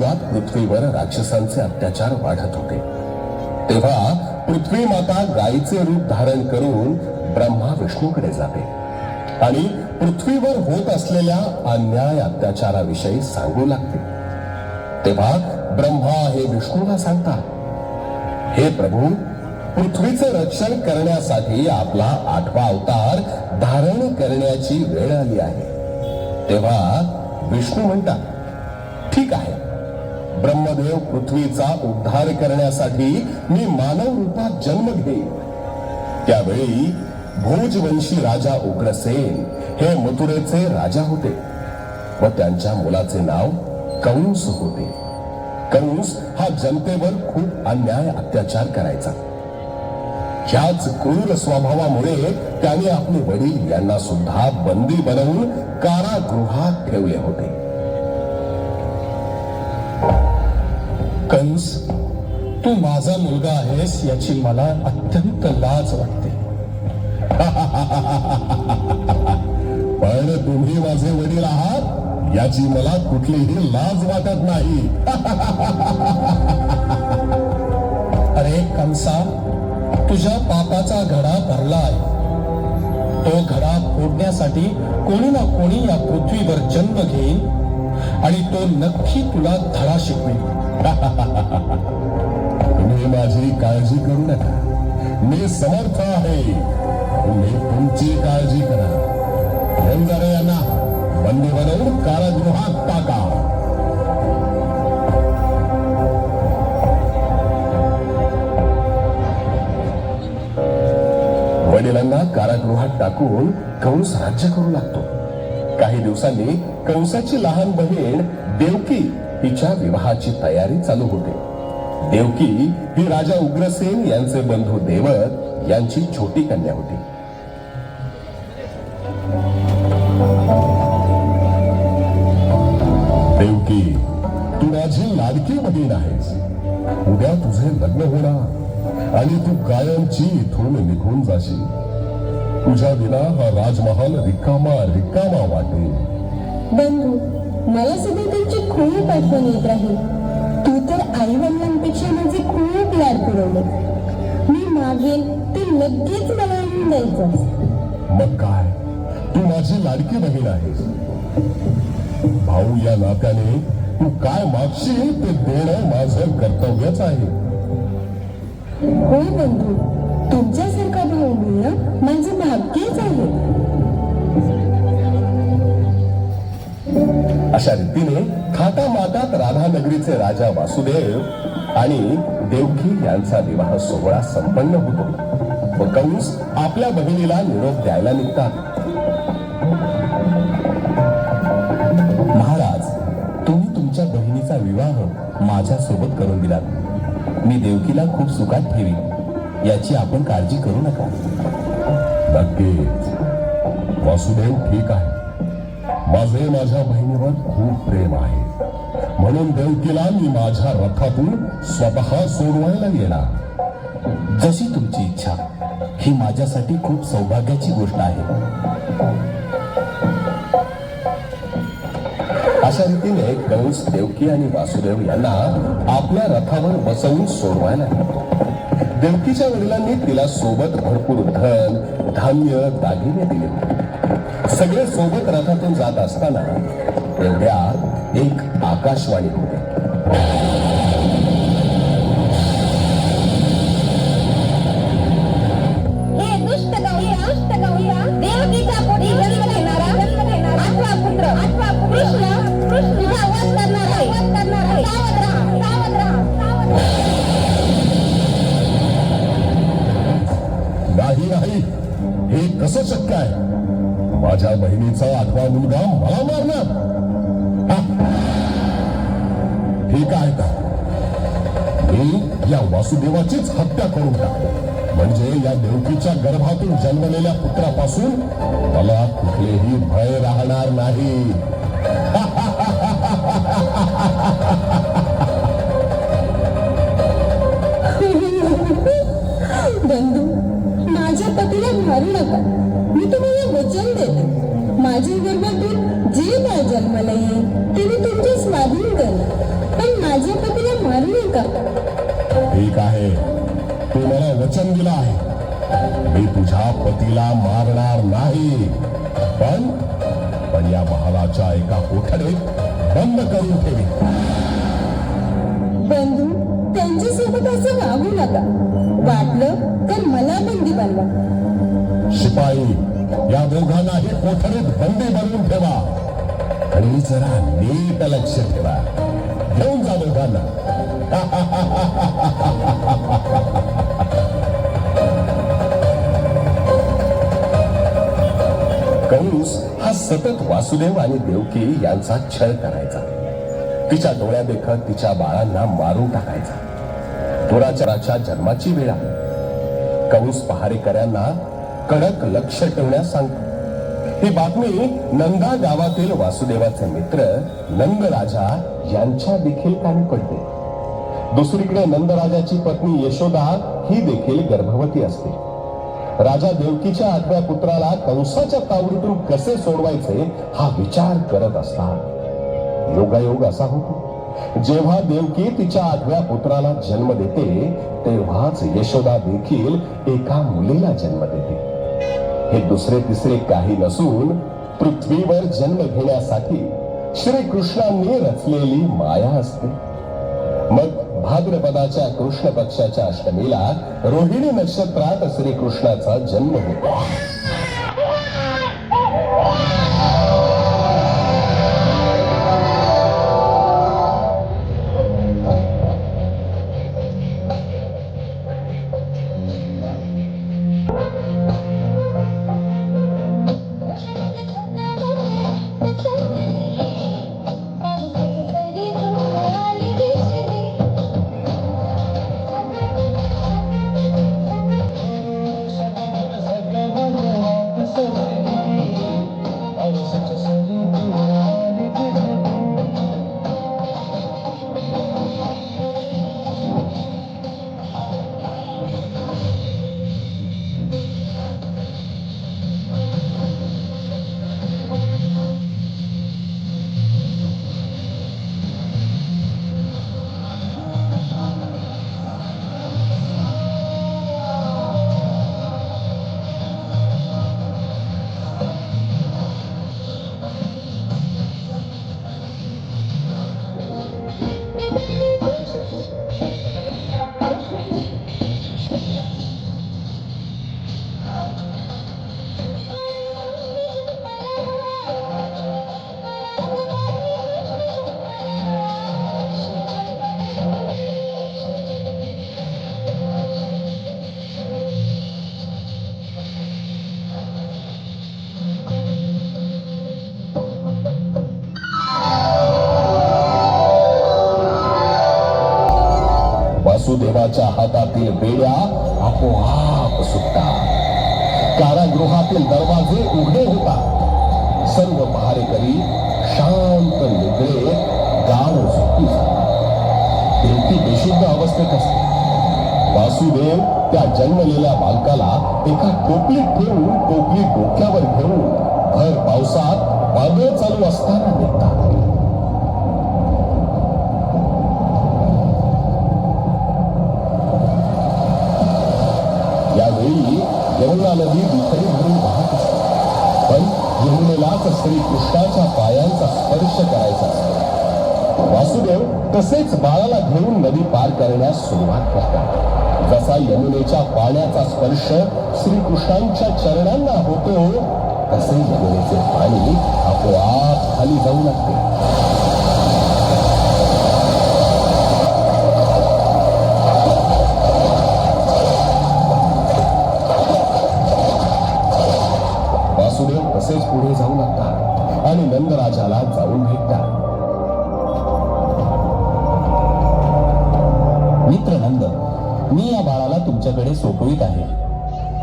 युगात पृथ्वीवर राक्षसांचे अत्याचार वाढत होते. तेव्हा पृथ्वी माता गायीचे रूप धारण करून ब्रह्मा विष्णूकडे जाते. आणि पृथ्वीवर होत असलेल्या अन्याय अत्याचाराविषयी सांगू लागते. तेव्हा ब्रह्मा हे विष्णूला सांगतात हे प्रभू पृथ्वीचं रक्षण करण्यासाठी आपला आठवा अवतार धारण करण्याची वेळ आली आहे. तेव्हा विष्णू म्हणतात ठीक आहे ब्रह्मदेव पृथ्वीचा उद्धार करण्यासाठी मी मानव रूपात जन्म घेईन. त्यावेळी भोजवंशी राजा उग्रसेन हे मथुरेचे राजा होते व त्यांच्या मुलाचे नाव कंस होते. कंस हा जनतेवर खूप अन्याय अत्याचार करायचा. ह्याच क्रूर स्वभावामुळे त्याने आपले वडील यांना सुद्धा बंदी बनवून कारागृहात ठेवले होते. कंस तू माझा मुलगा आहेस याची मला अत्यंत लाज वाटते. पण तुम्ही माझे वडील आहात याची मला कुठलीही लाज वाटत नाही. अरे कंसा तुझ्या पापाचा घडा भरला आहे तो घडा फोडण्यासाठी कोणी ना कोणी या पृथ्वीवर जन्म घेईल आणि तो नक्की तुला धडा शिकवेल. तुम्ही माझी काळजी करू नका. मी समर्थ आहे. तुम्ही तुमची काळजी करा. घेऊन यांना बंदी बनवून कारागृहात टाका. वडिलांना कारागृहात टाकून कंस राज्य करू लागतो. काही दिवसांनी कंसाची लहान बहीण देवकी तिच्या विवाहाची तयारी चालू होते. देवकी ही राजा उग्रसेन यांचे बंधू देवत यांची छोटी कन्या होती. देवकी तू माझी लाडकी बहीण आहेस. उद्या तुझे लग्न होणार आणि तू कायमची इथून निघून जाशील. तुझ्या विना हा राजमहाल रिकामा रिकामा वाटेल. बंधू मला सध्या त्यांची खूप आठवण येत राहील. तू तर आई वडिलांपेक्षा माझे खूप लाड पुरवले. मी मागेन ते लगेच मला आणून द्यायचं. मग काय? तू माझी लाडकी बहीण आहेस. भाऊ या नात्याने तू काय मागशील ते देणं माझं कर्तव्यच आहे. हो बंधू तुमच्यासारखा भाऊ मिळणं माझं भाग्यच आहे. अशा रीतीने थाटा मातात राधानगरीचे राजा वासुदेव आणि देवकी यांचा विवाह सोहळा संपन्न होतो. व कंस आपल्या बहिणीला निरोप द्यायला निघतात. महाराज तुम्ही तुमच्या बहिणीचा विवाह माझ्या सोबत करून दिलात. मी देवकीला खूप सुखात ठेवी याची आपण काळजी करू नका. नक्कीच. वासुदेव ठीक आहे. माझे माझ्या बहिणीवर खूप प्रेम आहे. म्हणून देवकीला मी माझ्या रथातून स्वतः सोडवायला येणार. जशी तुमची इच्छा ही माझ्यासाठी खूप सौभाग्याची गोष्ट आहे. अशा रीतीने कंस देवकी आणि वासुदेव यांना आपल्या रथावर बसवून सोडवायला देवकीच्या वडिलांनी तिला सोबत भरपूर धन धान्य दागिने दिले सगळे सोबत रथातून जात असताना एवढ्या एक आकाशवाणी होते. वासुदेवाचीच हत्या करून टाकतो म्हणजे या देवकीच्या गर्भातून जन्मलेल्या पुत्रापासून मला कुठलेही भय राहणार नाही. बंधू माझ्या पतीला मारू नका. वचन दिलं आहे. मी तुझ्या पतीला मारणार नाही. पण पण या महालाच्या एका कोठडीत बंद करून ठेवी. बंधू त्यांच्यासोबत असं वागू नका. वाटलं तर मला बंदी बनवा. शिपाई या दोघांनाही कोठडीत बंदी बनवून ठेवा. आणि जरा नीट लक्ष ठेवा. घेऊन जा दोघांना. कंस हा सतत वासुदेव आणि देवकी यांचा छळ करायचा. तिच्या डोळ्या देखत तिच्या बाळांना मारून टाकायचा. दुराचाराच्या जन्माची वेळ आहे. कंस पहारेकऱ्यांना कडक लक्ष ठेवण्यास सांगतो. ही बातमी नंदा गावातील वासुदेवाचे मित्र नंदराजा यांच्या देखील कामी पडते. दुसरीकडे नंदराजाची पत्नी यशोदा ही देखील गर्भवती असते. राजा देवकीच्या आठव्या पुत्राला कंसाच्या तावडीतून कसे सोडवायचे हा विचार करत असतात. योगायोग असा होतो. जेव्हा देवकी तिच्या आठव्या पुत्राला जन्म देते तेव्हाच यशोदा देखील एका मुलीला जन्म देते. हे दुसरे तिसरे काही नसून पृथ्वीवर जन्म घेण्यासाठी श्री कृष्णांनी रचलेली माया असते. मग भाद्रपदाच्या कृष्ण पक्षाच्या अष्टमीला रोहिणी नक्षत्रात श्रीकृष्णाचा जन्म होतो. वासुदेवाच्या हातातील बेड्या आपोआप सुटतात कारागृहातील दरवाजे उघडे होतात सर्व पहारेकरी शांत निद्रे गाढ झोपी जातात देवकी बेशुद्ध अवस्थेत असते वासुदेव त्या जन्मलेल्या बालकाला एका टोपलीत ठेवून टोपली डोक्यावर घेऊन भर पावसात वादळ चालू असताना निघतात यमुना नदी दुथडी भरून वाहत असते. पण यमुनेलाच श्रीकृष्णाच्या पायांचा स्पर्श करायचा असतो. वासुदेव तसेच बाळाला घेऊन नदी पार करण्यास सुरुवात करतात. जसा यमुनेच्या पाण्याचा स्पर्श श्रीकृष्णांच्या चरणांना होतो तसे यमुनेचे पाणी आपोआप खाली जाऊ लागते. मित्र नंद मी या बाळाला तुमच्याकडे सोपवित आहे.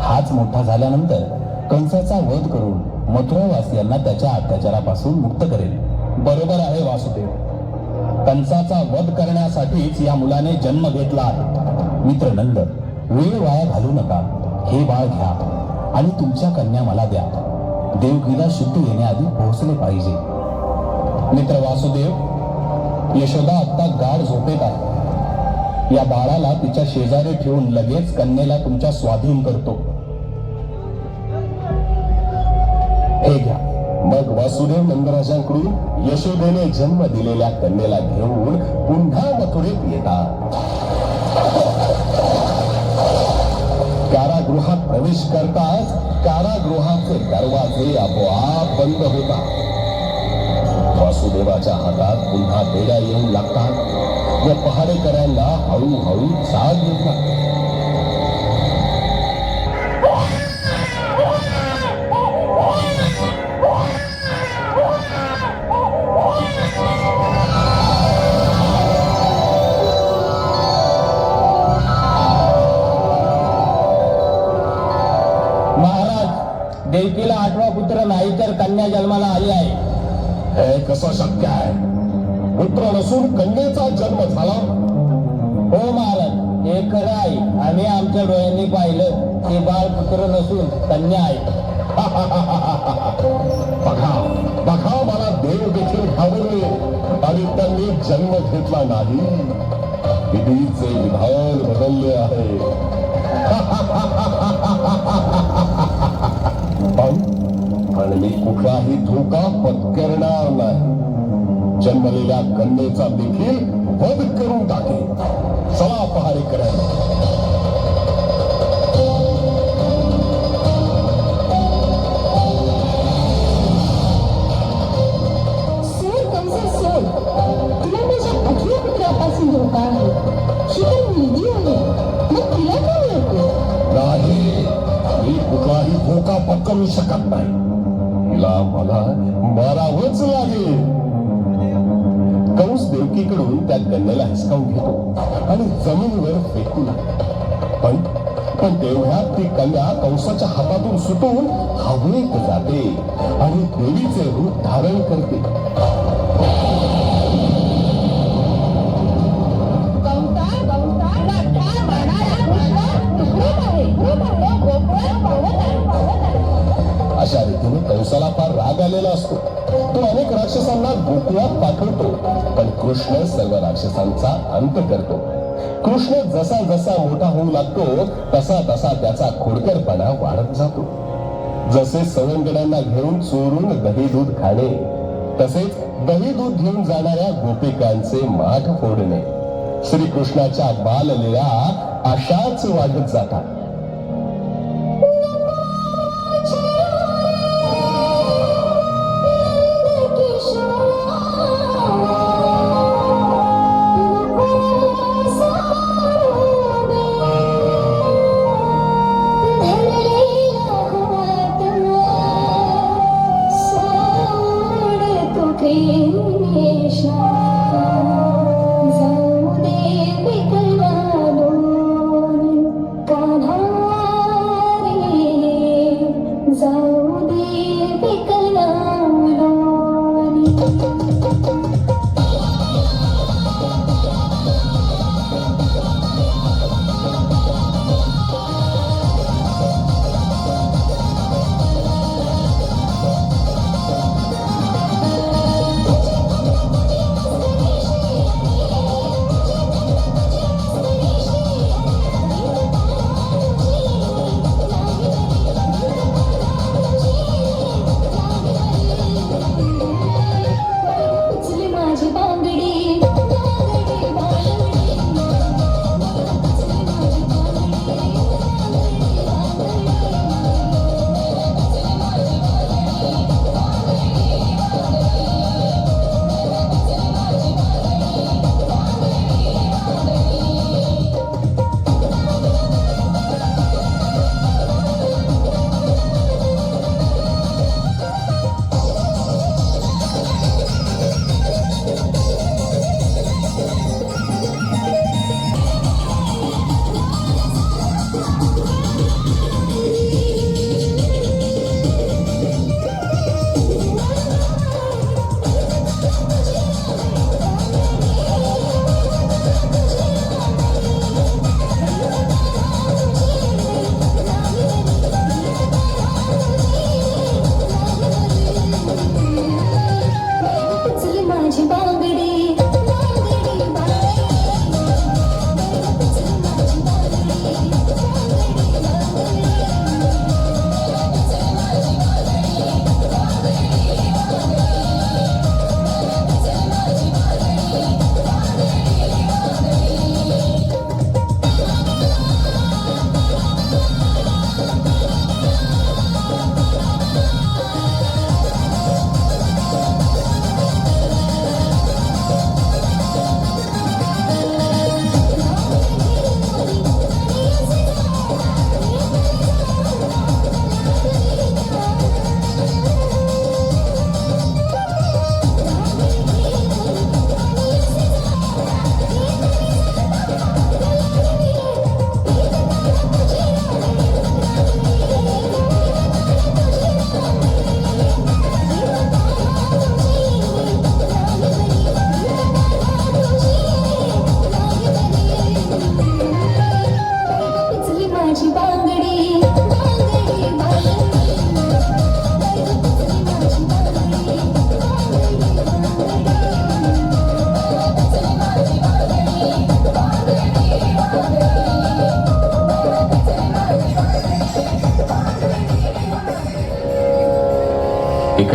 हाच मोठा झाल्यानंतर कंसाचा वध करून मथुरावासियांना त्याच्या अत्याचारापासून मुक्त करेल. बरोबर आहे वासुदेव. कंसाचा वध करण्यासाठीच या मुलाने जन्म घेतला आहे. मित्र नंद वेळ वाया घालू नका. हे बाळ घ्या आणि तुमच्या कन्या मला द्या. देवगीला शुद्ध येण्याआधी पोहोचले पाहिजे. मित्र वासुदेव यशोदा आत्ता गाढ झोपेत आहे. या बाळाला तिच्या शेजारी ठेवून लगेच कन्येला तुमच्या स्वाधीन करतो. हे घ्या. मग वासुदेव नंदराजांकडून यशोदेने जन्म दिलेल्या कन्येला घेऊन पुन्हा मथुरेत येतात. कारागृहात प्रवेश करताच कारागृहाचे दरवाजे आपोआप बंद होतात. वासुदेवाच्या हातात पुन्हा बेड्या येऊन लागतात. व पहारेकऱ्यांना हळूहळू जाग येतात महाराज देवकीला आठवा पुत्र नाही तर कन्या जन्माला आली आहे. हे कसं शक्य आहे. पुत्र नसून कन्येचा जन्म झाला. हो महाराज हे खरं आहे आम्ही आमच्या डोळ्यांनी पाहिलं की बाळ पुत्र नसून कन्या आहे. बघा बघा मला देव देखील घाबरले आणि त्यांनी जन्म घेतला नाही. विधीचे विधान बदलले आहे. पण मी कुठलाही धोका पत्करणार नाही. जन्मलेल्या कन्येचा देखील वध करून टाके चला पहारे करायला. ही नाही मी कुठलाही धोका पत्करू शकत नाही. तिला मला मारावंच लागेल. कंस देवकीकडून त्या गल्ल्याला हिसकावून घेतो आणि जमिनीवर फेकू लागतो. पण पण तेवढ्यात ती कन्या कंसाच्या हातातून सुटून हवेत जाते आणि देवीचे रूप धारण करते. गोकुळात पाठवतो. पण कृष्ण सर्व राक्षसांचा अंत करतो. कृष्ण जसा जसा मोठा होऊ लागतो तसा तसा त्याचा खोडकरपणा वाढत जातो. जसे सवंगड्यांना घेऊन चोरून दही दूध खाणे तसेच दही दूध घेऊन जाणाऱ्या गोपिकांचे माठ फोडणे. श्रीकृष्णाच्या बाललीला अशाच वाढत जातात.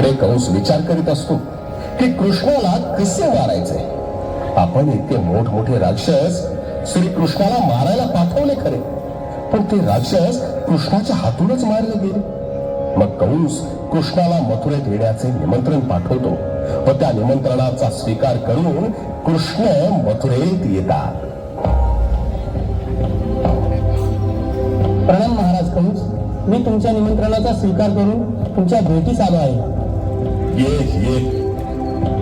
इकडे कंस विचार करीत असतो की कृष्णाला कसे मारायचे. आपण इतके मोठमोठे राक्षस श्रीकृष्णाला मारायला पाठवले खरे. पण ते राक्षस कृष्णाच्या हातूनच मारले गेले. मग कंस कृष्णाला मथुरेत येण्याचे निमंत्रण पाठवतो व त्या निमंत्रणाचा स्वीकार करून कृष्ण मथुरेत येतात. प्रणाम महाराज कंस. मी तुमच्या निमंत्रणाचा स्वीकार करून तुमच्या भेटीस आलो आहे. ये ये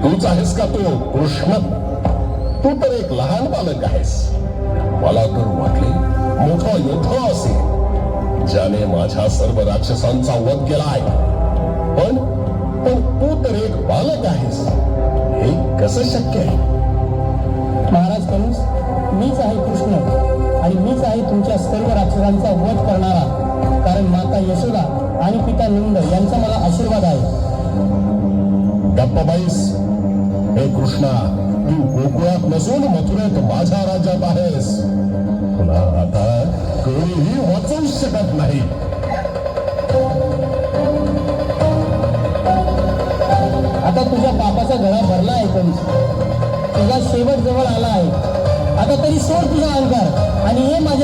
तूच आहेस का तो कृष्ण तू तर एक लहान बालक आहेस. मला तर वाटले मोठा योद्धा असे ज्याने माझ्या सर्व राक्षसांचा वध केला आहे पण पण तू तर एक बालक आहेस. हे कसं शक्य आहे? महाराज कंस मीच आहे कृष्ण आणि मीच आहे तुमच्या सर्व राक्षसांचा वध करणारा. कारण माता यशोदा आणि पिता नंद यांचा मला आशीर्वाद आहे. बाईस. हे कृष्णा तू गोकुळात नसून मथुरेत माझ्या राज्यात आहेस. तुला आता कोणीही वाचवू शकत नाही. आता तुझ्या पापाचा गळा भरला आहे कंस तुझा शेवट जवळ आला आहे. आता तरी सोड तुझा अंकार आणि हे माझ्या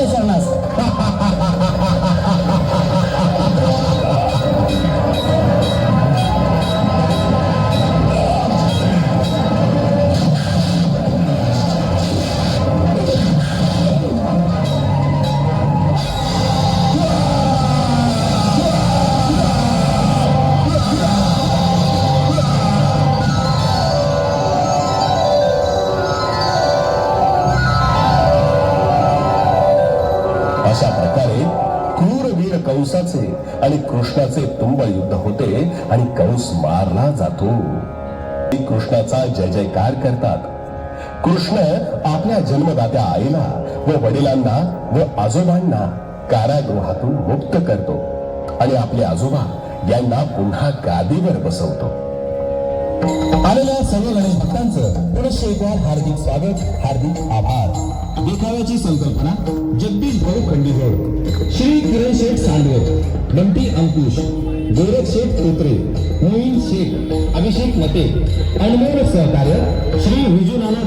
कृष्णाचे तुंब युद्ध होते आणि कंस मारला जातो. कृष्णाचा जय जयकार करतात. कृष्ण आपल्या जन्मदात्या आईला व वडिलांना व आजोबांना कारागृहातून मुक्त करतो आणि आपले आजोबा यांना पुन्हा गादीवर बसवतो. आलेल्या सर्व गणेश भक्तांचं पुनश्च एकवार हार्दिक स्वागत हार्दिक आभार. देखाव्याची संकल्पना जगदीश भाऊ खंडीगड श्री किरण शेठ सांडवत बंटी अंकुश गोरख शेठ तोत्रे मोईन शेख अभिषेक मते अनमोल सहकार्य श्री विजुनाना